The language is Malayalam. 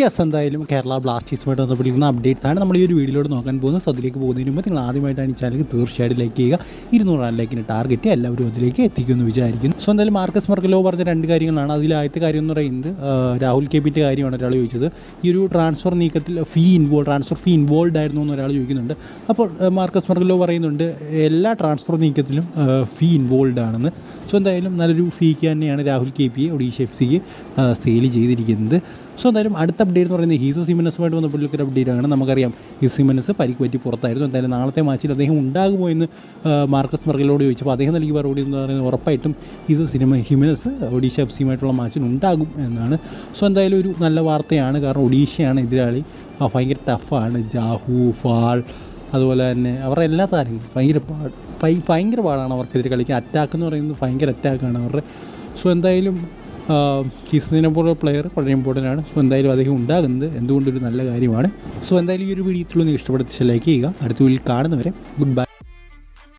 യെസ് എന്തായാലും കേരള ബ്ലാസ്റ്റേഴ്സുമായിട്ട് ബന്ധപ്പെട്ടിരിക്കുന്ന അപ്ഡേറ്റ്സ് ആണ്. നമ്മൾ ഈ ഒരു വീഡിയോയിലൂടെ നോക്കാൻ പോകുന്നത്. സോ അതിലേക്ക് പോകുന്നതിന് മുമ്പ് നിങ്ങൾ ആദ്യമായിട്ടാണ് ഈ ചാനൽ തീർച്ചയായിട്ടും ലൈക്ക് ചെയ്യുക. ഇരുന്നൂറ് ലൈക്കിന് ടാർഗറ്റ് എല്ലാവരും അതിലേക്ക് എത്തിക്കുമെന്ന് വിചാരിക്കുന്നു. സോ എന്തായാലും മാർക്കസ് മർക്കലോ പറഞ്ഞ രണ്ട് കാര്യങ്ങളാണ്. അതിൽ ആദ്യത്തെ കാര്യം എന്ന് പറയുന്നത് രാഹുൽ കെ പിന്റെ കാര്യമാണ് ഒരാൾ ചോദിച്ചത്. ഈ ഒരു ട്രാൻസ്ഫർ നീക്കത്തിൽ fee involve transfer fee involved ആയിരുന്നു എന്ന് ഒരാൾ ചോദിക്കുന്നുണ്ട്. അപ്പോൾ മാർക്കസ് മർക്കലോ പറയുന്നുണ്ട് എല്ലാ ട്രാൻസ്ഫർ നീക്കത്തിലും ഫീ ഇൻവോൾഡ് ആണെന്ന്. സോ എന്തായാലും നല്ലൊരു ഫീക്ക് തന്നെയാണ് രാഹുൽ കെ പിയെ ഒഡീഷ എഫ് സിക്ക് സെയിൽ ചെയ്തിരിക്കുന്നത്. സോ എന്തായാലും അടുത്ത അപ്ഡേറ്റ് എന്ന് പറയുന്നത് ഹീസ സിമനസുമായിട്ട് ബന്ധപ്പെട്ട ഒരു അപ്ഡേറ്റ് ആണ്. നമുക്കറിയാം ഈ സിമനസ് പരിക്ക് പറ്റി പുറത്തായിരുന്നു. എന്തായാലും നാളത്തെ മാച്ചിൽ അദ്ദേഹം ഉണ്ടാകുമോ എന്ന് മാർക്കസ് മർഗലോട് ചോദിച്ചപ്പോൾ അദ്ദേഹം നൽകിയ മറുപടി എന്ന് പറയുന്നത് ഉറപ്പായിട്ടും ഹീസ സിനിമ ഹിമനസ് ഒഡീഷ എഫ് സിയുമായിട്ടുള്ള മാച്ചിൽ ഉണ്ടാകും എന്നാണ്. സോ എന്തായാലും ഒരു നല്ല വാർത്തയാണ്. കാരണം ഒഡീഷയാണ് എതിരാളി. ഭയങ്കര ടഫാണ് ജാഹു ഫാൾ അതുപോലെ തന്നെ അവരുടെ എല്ലാ താരങ്ങളും ഭയങ്കര ഭയങ്കര പാടാണ് അവർക്കെതിരെ കളിക്കാൻ. അറ്റാക്ക് എന്ന് പറയുന്നത് ഭയങ്കര അറ്റാക്കാണ് അവരുടെ. സോ എന്തായാലും കിസ്നിനെ പോലെ പ്ലെയർ വളരെ ഇമ്പോർട്ടന്റ് ആണ്. സോ എന്തായാലും അദ്ദേഹം ഉണ്ടാകുന്നത് എന്തുകൊണ്ടൊരു നല്ല കാര്യമാണ്. സോ എന്തായാലും ഈ ഒരു വീഡിയോ ഇത്രയും ഇഷ്ടപ്പെടുത്തി ലൈക്ക് ചെയ്യുക. അടുത്ത വീട്ടിൽ കാണുന്നവരെ ഗുഡ് ബൈ